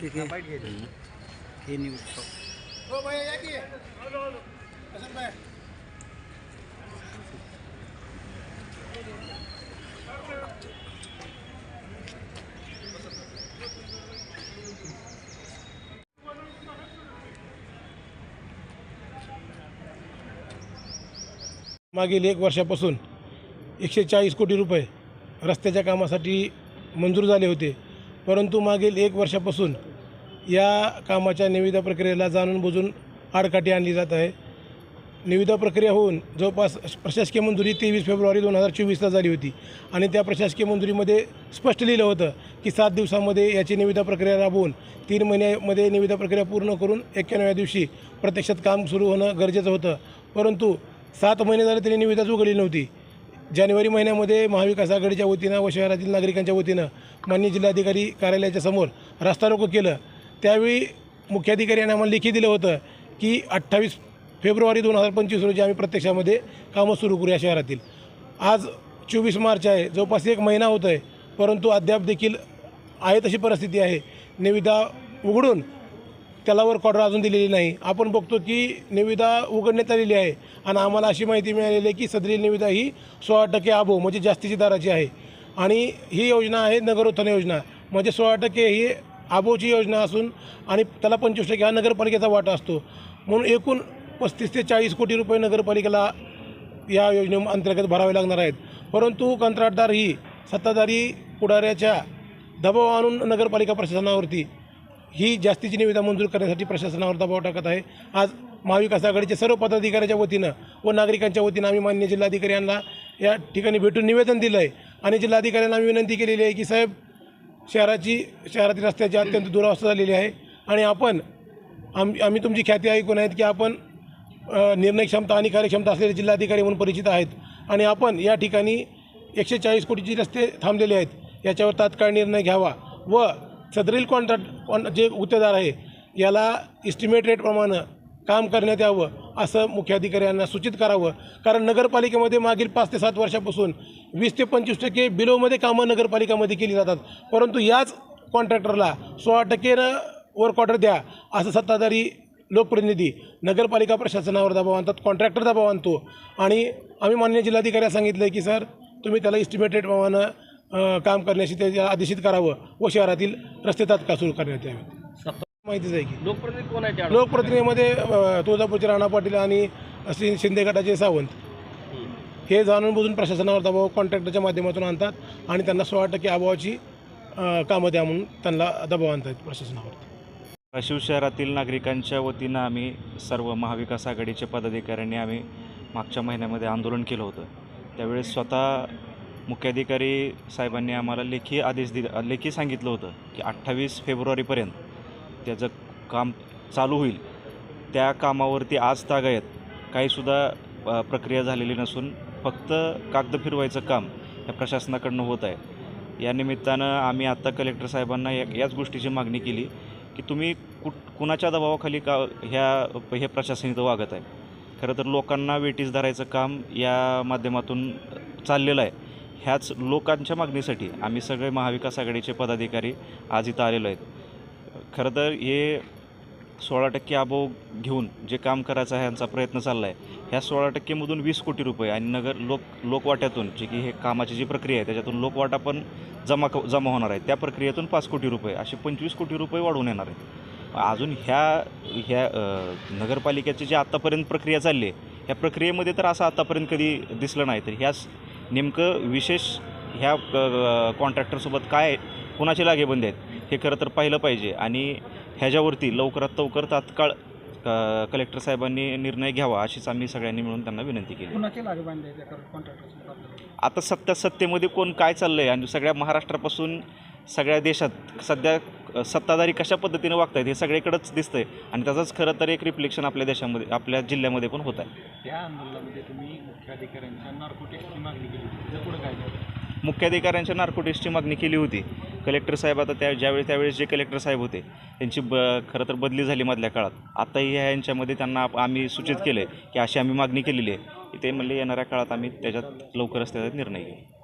ठीक आहे. हे न्यूज मागील एक वर्षापासून एकशे चाळीस कोटी रुपये रस्त्याच्या कामासाठी मंजूर झाले होते. परंतु मागील एक वर्षापासून या कामाच्या निविदा प्रक्रियेला जाणून बुजून आडकाठी आणली जात आहे. निविदा प्रक्रिया होऊन जवळपास प्रशासकीय मंजुरी तेवीस फेब्रुवारी दोन हजार चोवीसला झाली होती आणि त्या प्रशासकीय मंजुरीमध्ये स्पष्ट लिहिलं होतं की सात दिवसामध्ये याची निविदा प्रक्रिया राबवून तीन महिन्यामध्ये निविदा प्रक्रिया पूर्ण करून एक्क्याण्णव्या दिवशी प्रत्यक्षात काम सुरू होणं गरजेचं होतं. परंतु सात महिने झाले तरी निविदाच उघडली नव्हती. जानेवारी महिन्यामध्ये महाविकास आघाडीच्या वतीनं व शहरातील नागरिकांच्या वतीनं मान्य जिल्हाधिकारी कार्यालयाच्या समोर रास्ता रोको केलं. त्यावेळी मुख्याधिकारी यांनी आम्हाला लेखी दिलं होतं की अठ्ठावीस फेब्रुवारी दोन हजार पंचवीस रोजी आम्ही प्रत्यक्षामध्ये कामं सुरू करू या शहरातील. आज चोवीस मार्च आहे. जवळपास एक महिना होत आहे परंतु अद्याप देखील आहे तशी परिस्थिती आहे. निविदा उघडून त्याला वर अजून दिलेली नाही. आपण बघतो की निविदा उघडण्यात आलेली आहे आणि आम्हाला अशी माहिती मिळालेली आहे की सदरील निविदा ही सोळा टक्के आबो म्हणजे जास्तीची दराची आहे. आणि ही योजना आहे नगरोत्थान योजना. म्हणजे सोळा टक्के ही आबोची योजना असून आणि त्याला पंचवीस टक्के हा नगरपालिकेचा वाटा असतो. म्हणून एकूण पस्तीस ते चाळीस कोटी रुपये नगरपालिकेला या योजनेअंतर्गत भरावे लागणार आहेत. परंतु कंत्राटदार ही सत्ताधारी पुढाऱ्याच्या दबाव आणून नगरपालिका प्रशासनावरती ही जास्तीची निविदा मंजूर करण्यासाठी प्रशासनावर दबाव टाकत आहे. आज महाविकास आघाडीच्या सर्व पदाधिकाऱ्याच्या वतीनं व नागरिकांच्या वतीनं आम्ही मान्य जिल्हाधिकारी यांना या ठिकाणी भेटून निवेदन दिलं आहे आणि जिल्हाधिकाऱ्यांना आम्ही विनंती केलेली आहे की साहेब शहराची शहरातील रस्त्याची अत्यंत दुरावस्था झालेली आहे. आणि आपण आम आम्ही तुमची ख्याती ऐकून आहेत की आपण निर्णय क्षमता आणि कार्यक्षमता असलेले जिल्हाधिकारी म्हणून परिचित आहेत. आणि आपण या ठिकाणी एकशे चाळीस कोटीचे रस्ते थांबलेले आहेत. याच्यावर तात्काळ निर्णय घ्यावा व सदरील कॉन्ट्रॅक्ट कॉन जे गुत्तेदार आहे याला इस्टिमेट रेटप्रमाणे काम करण्यात यावं असं मुख्याधिकाऱ्यांना सूचित करावं. कारण नगरपालिकेमध्ये मागील पाच ते सात वर्षापासून वीस ते पंचवीस टक्के बिलोमध्ये कामं नगरपालिकामध्ये केली जातात. परंतु याच कॉन्ट्रॅक्टरला सोळा टक्केनं वर्क ऑर्डर द्या असं सत्ताधारी लोकप्रतिनिधी नगरपालिका प्रशासनावर दबाव आणतात कॉन्ट्रॅक्टर दबाव आणतो. आणि आम्ही मान्य जिल्हाधिकाऱ्याला सांगितलं आहे की सर तुम्ही त्याला इस्टिमेटेड रेटप्रमाणे काम करण्याशी ते आदेशित करावं. व शहरातील रस्ते तात्काळ सुरू करण्यात यावे माहितीच आहे की. लोकप्रतिनिधी कोण आहे त्या लोकप्रतिनिधीमध्ये अ, तुळजापूरचे राणा पाटील आणि श्री शिंदे गटाचे सावंत. हे जाणून बुजून प्रशासनावर दबाव कॉन्ट्रॅक्टरच्या माध्यमातून आणतात आणि त्यांना सोळा टक्के अभावाची अ, कामं द्या म्हणून त्यांना दबाव आणतात प्रशासनावर. धाराशिव शहरातील नागरिकांच्या वतीनं आम्ही सर्व महाविकास आघाडीच्या पदाधिकाऱ्यांनी आम्ही मागच्या महिन्यामध्ये आंदोलन केलं होतं. त्यावेळेस स्वतः मुख्याधिकारी साहेबांनी आम्हाला लेखी आदेश दिले लेखी सांगितलं होतं की अठ्ठावीस फेब्रुवारीपर्यंत त्याचं काम चालू होईल. त्या कामावरती आज तागायत काहीसुद्धा प्रक्रिया झालेली नसून फक्त कागद फिरवायचं काम या प्रशासनाकडनं होत आहे. या निमित्तानं आम्ही आत्ता कलेक्टर साहेबांना या याच गोष्टीची मागणी केली की तुम्ही कुठ कुणाच्या दबावाखाली का ह्या हे प्रशासन इथं वागत आहे. खरं तर लोकांना वेटीस धरायचं काम या माध्यमातून चाललेलं आहे. ह्याच लोकांच्या मागणीसाठी आम्ही सगळे महाविकास आघाडीचे पदाधिकारी आज इथं आलेलो आहेत. खरं तर हे सोळा टक्के अबो घेऊन जे काम करायचं आहे यांचा प्रयत्न चालला आहे ह्या सोळा टक्केमधून वीस कोटी रुपये आणि नगर लोक लोकवाट्यातून जे की हे कामाची जी प्रक्रिया आहे त्याच्यातून लोकवाटा पण जमा क जमा होणार आहे. त्या प्रक्रियेतून पाच कोटी रुपये असे पंचवीस कोटी रुपये वाढवून येणार आहेत अजून ह्या ह्या नगरपालिकेची जी आत्तापर्यंत प्रक्रिया चालली आहे ह्या प्रक्रियेमध्ये तर असं आत्तापर्यंत कधी दिसलं नाही तर ह्याच नेमकं विशेष ह्या कॉन्ट्रॅक्टरसोबत काय कुणाची लागेबंदी आहेत? हे खरं तर पाहिलं पाहिजे. आणि ह्याच्यावरती लवकरात लवकर तात्काळ कलेक्टर साहेबांनी निर्णय घ्यावा अशीच आम्ही सगळ्यांनी मिळून त्यांना विनंती केली. आता सत्ता सत्तेमध्ये कोण काय चाललं आहे आणि सगळ्या महाराष्ट्रापासून सगळ्या देशात सध्या सत्ताधारी कशा पद्धतीने वागत आहेत हे सगळीकडेच दिसतंय. आणि त्याचंच खरं तर एक रिफ्लेक्शन आपल्या देशामध्ये आपल्या जिल्ह्यामध्ये पण होत आहे. त्या आंदोलनामध्ये तुम्ही मुख्याधिकाऱ्यांच्या नार्कोटिक्सची मागणी केली होती. त्याचं पुढे काय झालं? मुख्याधिकाऱ्यांच्या नार्कोटिक्सची मागणी केली होती. कलेक्टर साहेब आता त्या ज्यावेळी त्यावेळेस जे कलेक्टर साहेब होते त्यांची ब खरं तर बदली झाली मधल्या काळात. आताही ह्यांच्यामध्ये त्यांना आम्ही सूचित केलं आहे की अशी आम्ही मागणी केलेली आहे. ते म्हणले येणाऱ्या काळात आम्ही त्याच्यात लवकरच त्याचा निर्णय घेऊ.